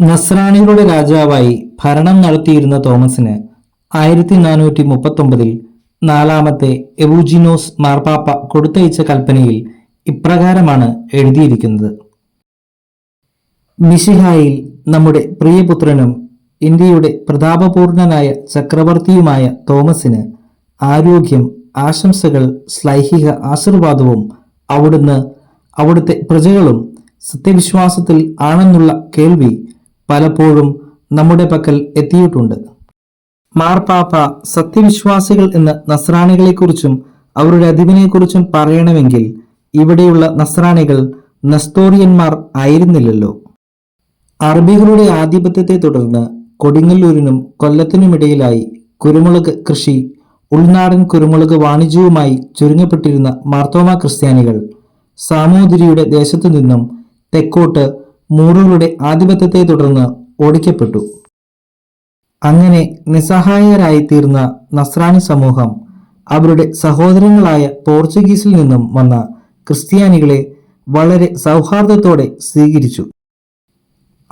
നസ്രാണികളുടെ രാജാവായി ഭരണം നടത്തിയിരുന്ന തോമസിന് ആയിരത്തി നാനൂറ്റി മുപ്പത്തൊമ്പതിൽ നാലാമത്തെ എവൂജിനോസ് മാർപ്പാപ്പ കൊടുത്തയച്ച കൽപ്പനയിൽ ഇപ്രകാരമാണ് എഴുതിയിരിക്കുന്നത്. മിഷിഹായിൽ നമ്മുടെ പ്രിയപുത്രനും ഇന്ത്യയുടെ പ്രതാപപൂർണനായ ചക്രവർത്തിയുമായ തോമസിന് ആരോഗ്യം ആശംസകൾ ശ്ലൈഹിക ആശീർവാദവും അവിടുന്ന് അവിടുത്തെ പ്രജകളും സത്യവിശ്വാസത്തിൽ ആണെന്നുള്ള കേൾവി പലപ്പോഴും നമ്മുടെ പക്കൽ എത്തിയിട്ടുണ്ട്. മാർപ്പാപ്പ സത്യവിശ്വാസികൾ എന്ന് നസ്രാണികളെക്കുറിച്ചും അവരുടെ അധിപനെക്കുറിച്ചും പറയണമെങ്കിൽ ഇവിടെയുള്ള നസ്രാണികൾ നസ്തോറിയന്മാർ ആയിരുന്നില്ലല്ലോ. അറബികളുടെ ആധിപത്യത്തെ തുടർന്ന് കൊടുങ്ങല്ലൂരിനും കൊല്ലത്തിനുമിടയിലായി കുരുമുളക് കൃഷി ഉൾനാടൻ കുരുമുളക് വാണിജ്യവുമായി ചുരുങ്ങപ്പെട്ടിരുന്ന മാർത്തോമ ക്രിസ്ത്യാനികൾ സാമൂതിരിയുടെ ദേശത്തു നിന്നും തെക്കോട്ട് മൂറുകളുടെ ആധിപത്യത്തെ തുടർന്ന് ഓടിക്കപ്പെട്ടു. അങ്ങനെ നിസ്സഹായരായിത്തീർന്ന നസ്രാണി സമൂഹം അവരുടെ സഹോദരങ്ങളായ പോർച്ചുഗീസിൽ നിന്നും വന്ന ക്രിസ്ത്യാനികളെ വളരെ സൗഹാർദ്ദത്തോടെ സ്വീകരിച്ചു.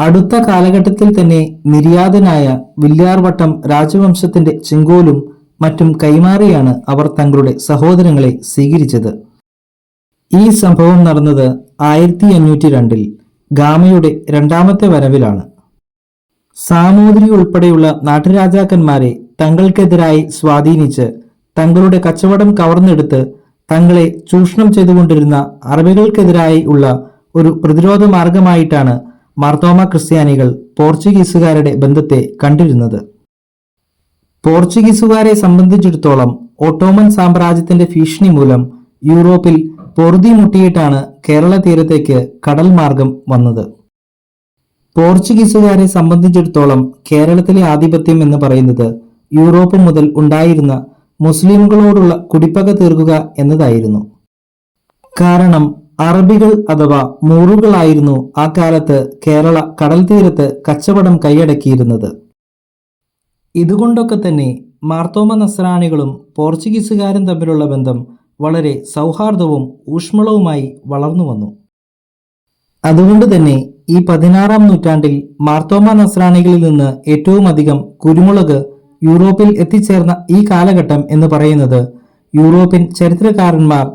അടുത്ത കാലഘട്ടത്തിൽ തന്നെ നിര്യാതനായ വില്യാർവട്ടം രാജവംശത്തിന്റെ ചിങ്കോലും മറ്റും കൈമാറിയാണ് അവർ തങ്ങളുടെ സഹോദരങ്ങളെ സ്വീകരിച്ചത്. ഈ സംഭവം നടന്നത് ആയിരത്തി അഞ്ഞൂറ്റി രണ്ടിൽ ഗാമയുടെ രണ്ടാമത്തെ വരവിലാണ്. സാമൂതിരി ഉൾപ്പെടെയുള്ള നാട്ടുരാജാക്കന്മാരെ തങ്ങൾക്കെതിരായി സ്വാധീനിച്ച് തങ്ങളുടെ കച്ചവടം കവർന്നെടുത്ത് തങ്ങളെ ചൂഷണം ചെയ്തുകൊണ്ടിരുന്ന അറബികൾക്കെതിരായി ഉള്ള ഒരു പ്രതിരോധ മാർഗമായിട്ടാണ് മാർത്തോമ ക്രിസ്ത്യാനികൾ പോർച്ചുഗീസുകാരുടെ ബന്ധത്തെ കണ്ടിരുന്നത്. പോർച്ചുഗീസുകാരെ സംബന്ധിച്ചിടത്തോളം ഓട്ടോമൻ സാമ്രാജ്യത്തിന്റെ ഭീഷണി മൂലം യൂറോപ്പിൽ പൊറുതി മുട്ടിയിട്ടാണ് കേരള തീരത്തേക്ക് കടൽ മാർഗം വന്നത്. പോർച്ചുഗീസുകാരെ സംബന്ധിച്ചിടത്തോളം കേരളത്തിലെ ആധിപത്യം എന്ന് പറയുന്നത് യൂറോപ്പ് മുതൽ ഉണ്ടായിരുന്ന മുസ്ലിംകളോടുള്ള കുടിപ്പക തീർക്കുക എന്നതായിരുന്നു. കാരണം അറബികൾ അഥവാ മൂറുകളായിരുന്നു ആ കാലത്ത് കേരള കടൽ തീരത്ത് കച്ചവടം കൈയടക്കിയിരുന്നത്. ഇതുകൊണ്ടൊക്കെ തന്നെ മാർത്തോമ നസ്രാണികളും പോർച്ചുഗീസുകാരും തമ്മിലുള്ള ബന്ധം വളരെ സൗഹാർദ്ദവും ഊഷ്മളവുമായി വളർന്നു വന്നു. അതുകൊണ്ട് തന്നെ ഈ പതിനാറാം നൂറ്റാണ്ടിൽ മാർത്തോമ നസ്രാണികളിൽ നിന്ന് ഏറ്റവും അധികം കുരുമുളക് യൂറോപ്പിൽ എത്തിച്ചേർന്ന ഈ കാലഘട്ടം എന്ന് പറയുന്നത് യൂറോപ്യൻ ചരിത്രകാരന്മാർ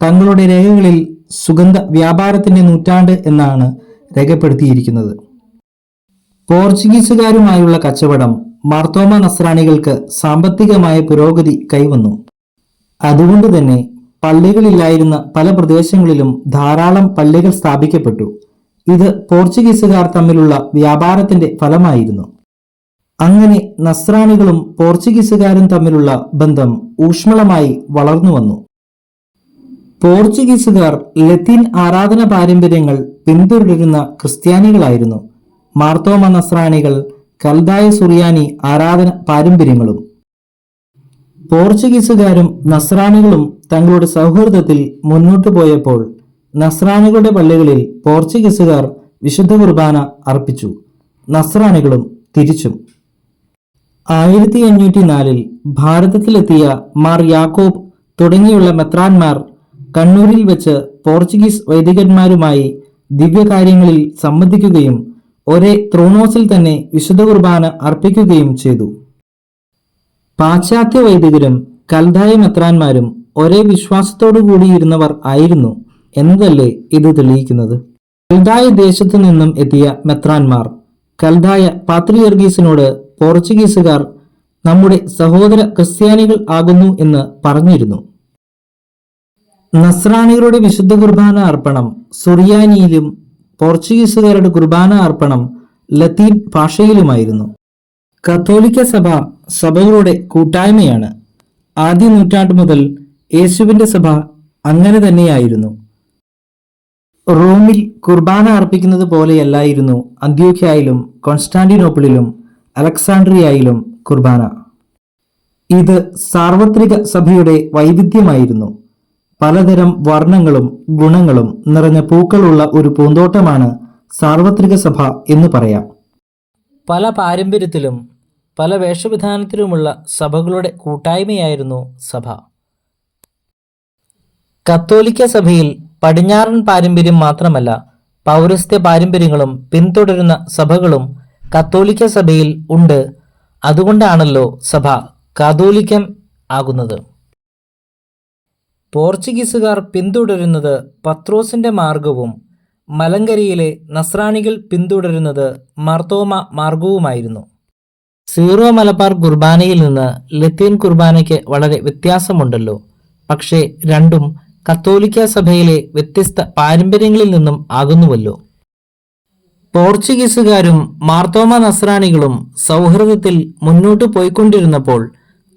തങ്ങളുടെ രേഖകളിൽ സുഗന്ധ വ്യാപാരത്തിന്റെ നൂറ്റാണ്ട് എന്നാണ് രേഖപ്പെടുത്തിയിരിക്കുന്നത്. പോർച്ചുഗീസുകാരുമായുള്ള കച്ചവടം മാർത്തോമ നസ്രാണികൾക്ക് സാമ്പത്തികമായ പുരോഗതി കൈവന്നു. അതുകൊണ്ട് തന്നെ പള്ളികളില്ലായിരുന്ന പല പ്രദേശങ്ങളിലും ധാരാളം പള്ളികൾ സ്ഥാപിക്കപ്പെട്ടു. ഇത് പോർച്ചുഗീസുകാർ തമ്മിലുള്ള വ്യാപാരത്തിന്റെ ഫലമായിരുന്നു. അങ്ങനെ നസ്രാണികളും പോർച്ചുഗീസുകാരും തമ്മിലുള്ള ബന്ധം ഊഷ്മളമായി വളർന്നു വന്നു. പോർച്ചുഗീസുകാർ ലത്തീൻ ആരാധന പാരമ്പര്യങ്ങൾ പിന്തുടരുന്ന ക്രിസ്ത്യാനികളായിരുന്നു. മാർത്തോമ നസ്രാണികൾ കൽദായ സുറിയാനി ആരാധന പാരമ്പര്യങ്ങളും. പോർച്ചുഗീസുകാരും നസ്രാണികളും തങ്ങളുടെ സൗഹൃദത്തിൽ മുന്നോട്ടു പോയപ്പോൾ നസ്രാണികളുടെ പള്ളികളിൽ പോർച്ചുഗീസുകാർ വിശുദ്ധ കുർബാന അർപ്പിച്ചു. നസ്രാണികളും തിരിച്ചും. ആയിരത്തി അഞ്ഞൂറ്റി നാലിൽ ഭാരതത്തിലെത്തിയ മാർ യാക്കോബ് തുടങ്ങിയുള്ള മെത്രാൻമാർ കണ്ണൂരിൽ വെച്ച് പോർച്ചുഗീസ് വൈദികന്മാരുമായി ദിവ്യകാര്യങ്ങളിൽ സംബന്ധിക്കുകയും ഒരേ ത്രോണോസിൽ തന്നെ വിശുദ്ധ കുർബാന അർപ്പിക്കുകയും ചെയ്തു. പാശ്ചാത്യ വൈദികരും കൽദായ മെത്രാന്മാരും ഒരേ വിശ്വാസത്തോടു കൂടിയിരുന്നവർ ആയിരുന്നു എന്നതല്ലേ ഇത് തെളിയിക്കുന്നത്. കൽദായ ദേശത്തു നിന്നും എത്തിയ മെത്രാന്മാർ കൽദായ പാത്രിയർഗീസിനോട് പോർച്ചുഗീസുകാർ നമ്മുടെ സഹോദര ക്രിസ്ത്യാനികൾ ആകുന്നു എന്ന് പറഞ്ഞിരുന്നു. നസ്രാണികളുടെ വിശുദ്ധ കുർബാന അർപ്പണം സുറിയാനിയിലും പോർച്ചുഗീസുകാരുടെ കുർബാന അർപ്പണം ലത്തീൻ ഭാഷയിലുമായിരുന്നു. കത്തോലിക്ക സഭ സഭകളുടെ കൂട്ടായ്മയാണ്. ആദ്യ നൂറ്റാണ്ട് മുതൽ യേശുവിന്റെ സഭ അങ്ങനെ തന്നെയായിരുന്നു. റോമിൽ കുർബാന അർപ്പിക്കുന്നത് പോലെയല്ലായിരുന്നു അന്ത്യോഖ്യയിലും കോൺസ്റ്റാന്റിനോപ്പിളിലും അലക്സാണ്ട്രിയയിലും കുർബാന. ഇത് സാർവത്രിക സഭയുടെ വൈവിധ്യമായിരുന്നു. പലതരം വർണങ്ങളും ഗുണങ്ങളും നിറഞ്ഞ പൂക്കളുള്ള ഒരു പൂന്തോട്ടമാണ് സാർവത്രിക സഭ എന്ന് പറയാം. പല പാരമ്പര്യത്തിലും പല വേഷവിധാനത്തിലുമുള്ള സഭകളുടെ കൂട്ടായ്മയായിരുന്നു സഭ. കത്തോലിക്ക സഭയിൽ പടിഞ്ഞാറൻ പാരമ്പര്യം മാത്രമല്ല പൗരസ്ത്യ പാരമ്പര്യങ്ങളും പിന്തുടരുന്ന സഭകളും കത്തോലിക്ക സഭയിൽ ഉണ്ട്. അതുകൊണ്ടാണല്ലോ സഭ കാതോലിക്കം ആകുന്നത്. പോർച്ചുഗീസുകാർ പിന്തുടരുന്നത് പത്രോസിന്റെ മാർഗവും മലങ്കരയിലെ നസ്രാണികൾ പിന്തുടരുന്നത് മർത്തോമ മാർഗവുമായിരുന്നു. സീറോ മലബാർ കുർബാനയിൽ നിന്ന് ലത്തീൻ കുർബാനയ്ക്ക് വളരെ വ്യത്യാസമുണ്ടല്ലോ. പക്ഷേ രണ്ടും കത്തോലിക്ക സഭയിലെ വ്യത്യസ്ത പാരമ്പര്യങ്ങളിൽ നിന്നും ആകുന്നുവല്ലോ. പോർച്ചുഗീസുകാരും മാർത്തോമ നസ്രാണികളും സൗഹൃദത്തിൽ മുന്നോട്ട് പോയിക്കൊണ്ടിരുന്നപ്പോൾ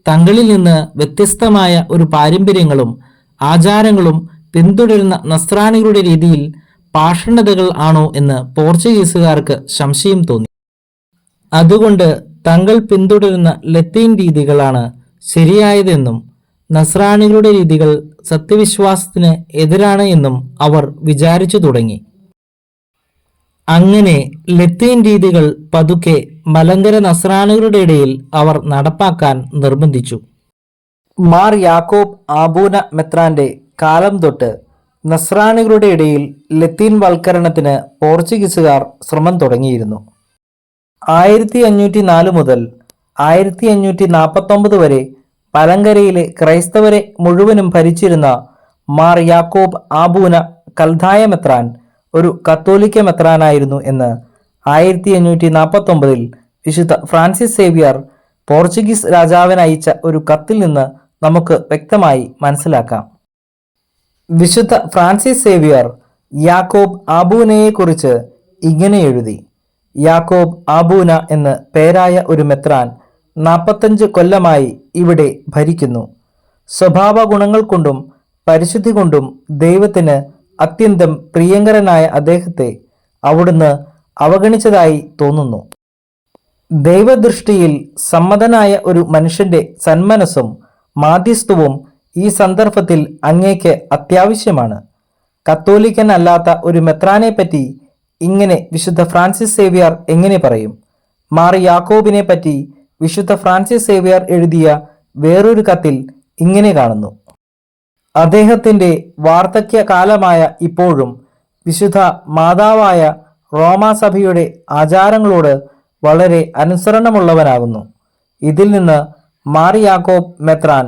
തങ്ങളിൽ നിന്ന് വ്യത്യസ്തമായ ഒരു പാരമ്പര്യങ്ങളും ആചാരങ്ങളും പിന്തുടരുന്ന നസ്രാണികളുടെ രീതിയിൽ പാഷണ്ഡതകൾ ആണോ എന്ന് പോർച്ചുഗീസുകാർക്ക് സംശയം തോന്നി. അതുകൊണ്ട് തങ്ങൾ പിന്തുടരുന്ന ലത്തീൻ രീതികളാണ് ശരിയായതെന്നും നസ്രാണികളുടെ രീതികൾ സത്യവിശ്വാസത്തിന് എതിരാണ് എന്നും അവർ വിചാരിച്ചു തുടങ്ങി. അങ്ങനെ ലത്തീൻ രീതികൾ പതുക്കെ മലങ്കര നസ്രാണികളുടെ ഇടയിൽ അവർ നടപ്പാക്കാൻ നിർബന്ധിച്ചു. മാർ യാക്കോബ് ആബൂന മെത്രാന്റെ കാലം തൊട്ട് നസ്രാണികളുടെ ഇടയിൽ ലത്തീൻ വൽക്കരണത്തിന് പോർച്ചുഗീസുകാർ ശ്രമം തുടങ്ങിയിരുന്നു. ആയിരത്തി അഞ്ഞൂറ്റി നാല് മുതൽ ആയിരത്തി അഞ്ഞൂറ്റി നാൽപ്പത്തൊമ്പത് വരെ പലങ്കരയിലെ ക്രൈസ്തവരെ മുഴുവനും ഭരിച്ചിരുന്ന മാർ യാക്കോബ് ആബൂന കൽധായ മെത്രാൻ ഒരു കത്തോലിക്ക മെത്രാനായിരുന്നു എന്ന് ആയിരത്തി അഞ്ഞൂറ്റി നാൽപ്പത്തൊമ്പതിൽ വിശുദ്ധ ഫ്രാൻസിസ് സേവിയർ പോർച്ചുഗീസ് രാജാവിന് അയച്ച ഒരു കത്തിൽ നിന്ന് നമുക്ക് വ്യക്തമായി മനസ്സിലാക്കാം. വിശുദ്ധ ഫ്രാൻസിസ് സേവിയർ യാക്കോബ് ആബൂനയെക്കുറിച്ച് ഇങ്ങനെ എഴുതി. യാക്കോബ് ആബൂന എന്ന് പേരായ ഒരു മെത്രാൻ നാൽപ്പത്തഞ്ച് കൊല്ലമായി ഇവിടെ ഭരിക്കുന്നു. സ്വഭാവ ഗുണങ്ങൾ കൊണ്ടും പരിശുദ്ധി കൊണ്ടും ദൈവത്തിന് അത്യന്തം പ്രിയങ്കരനായ അദ്ദേഹത്തെ അവിടുന്ന് അവഗണിച്ചതായി തോന്നുന്നു. ദൈവദൃഷ്ടിയിൽ സമ്മതനായ ഒരു മനുഷ്യന്റെ സന്മനസ്സും മാധ്യസ്ഥവും ഈ സന്ദർഭത്തിൽ അങ്ങേക്ക് അത്യാവശ്യമാണ്. കത്തോലിക്കൻ അല്ലാത്ത ഒരു മെത്രാനെ പറ്റി ഇങ്ങനെ വിശുദ്ധ ഫ്രാൻസിസ് സേവിയർ എങ്ങനെ പറയും? മാർ യാക്കോബിനെ പറ്റി വിശുദ്ധ ഫ്രാൻസിസ് സേവിയർ എഴുതിയ വേറൊരു കത്തിൽ ഇങ്ങനെ കാണുന്നു. അദ്ദേഹത്തിന്റെ വാർദ്ധക്യ കാലമായ ഇപ്പോഴും വിശുദ്ധ മാതാവായ റോമാസഭയുടെ ആചാരങ്ങളോട് വളരെ അനുസരണമുള്ളവനാകുന്നു. ഇതിൽ നിന്ന് മാറിയാക്കോബ് മെത്രാൻ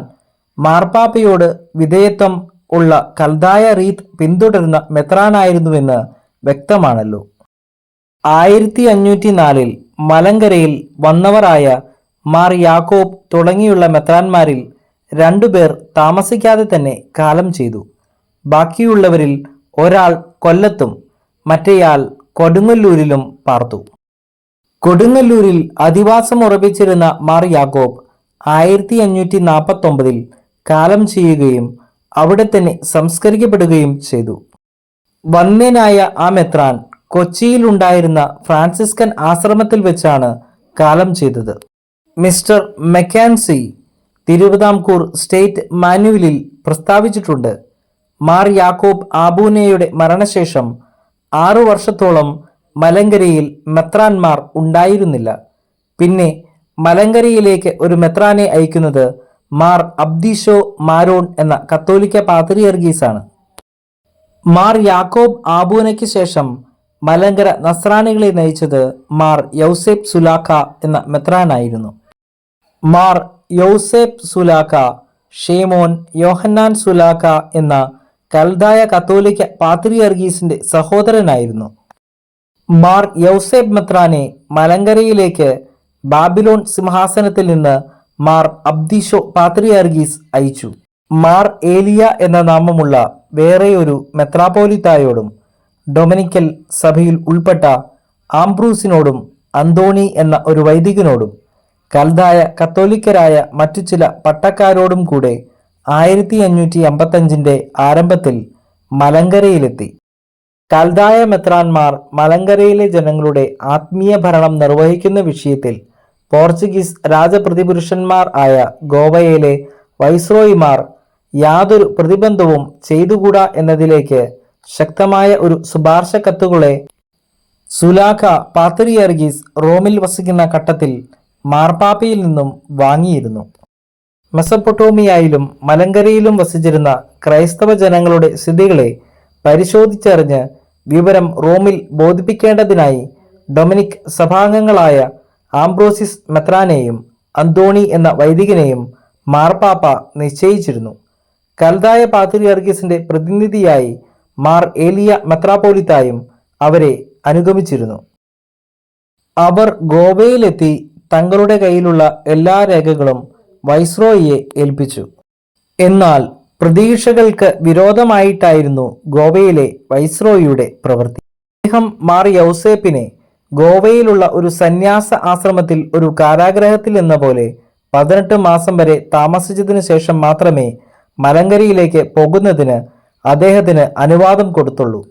മാർപ്പാപ്പയോട് വിധേയത്വം ഉള്ള കൽദായ റീത്ത് പിന്തുടരുന്ന മെത്രാനായിരുന്നുവെന്ന് വ്യക്തമാണല്ലോ. ആയിരത്തി അഞ്ഞൂറ്റി നാലിൽ മലങ്കരയിൽ വന്നവരായ മാർ യാക്കോബ് തുടങ്ങിയുള്ള മെത്രാന്മാരിൽ രണ്ടുപേർ താമസിക്കാതെ തന്നെ കാലം ചെയ്തു. ബാക്കിയുള്ളവരിൽ ഒരാൾ കൊല്ലത്തും മറ്റേയാൾ കൊടുങ്ങല്ലൂരിലും പാർത്തു. കൊടുങ്ങല്ലൂരിൽ അധിവാസം ഉറപ്പിച്ചിരുന്ന മാർ യാക്കോബ് ആയിരത്തി അഞ്ഞൂറ്റി നാൽപ്പത്തൊമ്പതിൽ കാലം ചെയ്യുകയും അവിടെ തന്നെ സംസ്കരിക്കപ്പെടുകയും ചെയ്തു. വന്യനായ ആ മെത്രാൻ കൊച്ചിയിലുണ്ടായിരുന്ന ഫ്രാൻസിസ്കൻ ആശ്രമത്തിൽ വെച്ചാണ് കാലം ചെയ്തത്. മിസ്റ്റർ മെക്കാൻസി തിരുവിതാംകൂർ സ്റ്റേറ്റ് മാനുവലിൽ പ്രസ്താവിച്ചിട്ടുണ്ട് മാർ യാക്കോബ് ആബൂനയുടെ മരണശേഷം ആറു വർഷത്തോളം മലങ്കരയിൽ മെത്രാൻമാർ ഉണ്ടായിരുന്നില്ല. പിന്നെ മലങ്കരയിലേക്ക് ഒരു മെത്രാനെ അയക്കുന്നത് മാർ അബ്ദിഷോ മാരോൺ എന്ന കത്തോലിക്ക പാത്രിയർഗീസാണ്. മാർ യാക്കോബ് ആബൂനയ്ക്ക് ശേഷം മലങ്കര നസ്രാണികളെ നയിച്ചത് മാർ യൗസേബ് സുലാഖ എന്ന മെത്രാനായിരുന്നു. മാർ യൗസേബ് സുലാഖ ഷേമോൻ യോഹന്നാൻ സുലാഖ എന്ന കൽദായ കത്തോലിക്ക പാത്രിയർഗീസിന്റെ സഹോദരനായിരുന്നു. മാർ യൗസേബ് മെത്രാനെ മലങ്കരയിലേക്ക് ബാബിലോൺ സിംഹാസനത്തിൽ നിന്ന് മാർ അബ്ദിഷോ പാത്രിയർഗീസ് അയച്ചു. മാർ ഏലിയ എന്ന നാമമുള്ള വേറെയൊരു മെത്രാപോലിത്തായോടും ഡൊമിനിക്കൽ സഭയിൽ ഉൾപ്പെട്ട ആംബ്രൂസിനോടും അന്തോണി എന്ന ഒരു വൈദികനോടും കൽതായ കത്തോലിക്കരായ മറ്റു ചില പട്ടക്കാരോടും കൂടെ ആയിരത്തി അഞ്ഞൂറ്റി അമ്പത്തഞ്ചിന്റെ ആരംഭത്തിൽ മലങ്കരയിലെത്തി. കൽതായ മെത്രാൻമാർ മലങ്കരയിലെ ജനങ്ങളുടെ ആത്മീയ ഭരണം നിർവഹിക്കുന്ന വിഷയത്തിൽ പോർച്ചുഗീസ് രാജപ്രതിപുരുഷന്മാർ ആയ ഗോവയിലെ വൈസ്രോയിമാർ യാതൊരു പ്രതിബന്ധവും ചെയ്തുകൂടാ എന്നതിലേക്ക് ശക്തമായ ഒരു ശുപാർശ കത്തുകളെ സുലാഖ പാത്രിയർഗീസ് റോമിൽ വസിക്കുന്ന ഘട്ടത്തിൽ മാർപ്പാപ്പയിൽ നിന്നും വാങ്ങിയിരുന്നു. മെസപ്പൊട്ടോമിയയിലും മലങ്കരയിലും വസിച്ചിരുന്ന ക്രൈസ്തവ ജനങ്ങളുടെ സ്ഥിതികളെ പരിശോധിച്ചറിഞ്ഞ് വിവരം റോമിൽ ബോധിപ്പിക്കേണ്ടതിനായി ഡൊമിനിക് സഭാംഗങ്ങളായ ആംബ്രോസിസ് മെത്രാനെയും അന്തോണി എന്ന വൈദികനെയും മാർപ്പാപ്പ നിശ്ചയിച്ചിരുന്നു. കൽതായ പാത്രിയർഗീസിന്റെ പ്രതിനിധിയായി മാർ ഏലിയ മെത്രാപ്പോലിത്തായും അവരെ അനുഗമിച്ചിരുന്നു. അവർ ഗോവയിലെത്തി തങ്ങളുടെ കയ്യിലുള്ള എല്ലാ രേഖകളും വൈസ്രോയിയെ ഏൽപ്പിച്ചു. എന്നാൽ പ്രതീക്ഷകൾക്ക് വിരോധമായിട്ടായിരുന്നു ഗോവയിലെ വൈസ്രോയിയുടെ പ്രവൃത്തി. അദ്ദേഹം മാർ യൗസേപ്പിനെ ഗോവയിലുള്ള ഒരു സന്യാസ ആശ്രമത്തിൽ ഒരു കാരാഗ്രഹത്തിൽ എന്ന പോലെ പതിനെട്ട് മാസം വരെ താമസിച്ചതിനു ശേഷം മാത്രമേ മലങ്കരയിലേക്ക് പോകുന്നതിന് അദ്ദേഹത്തിന് അനുവാദം കൊടുത്തുള്ളൂ.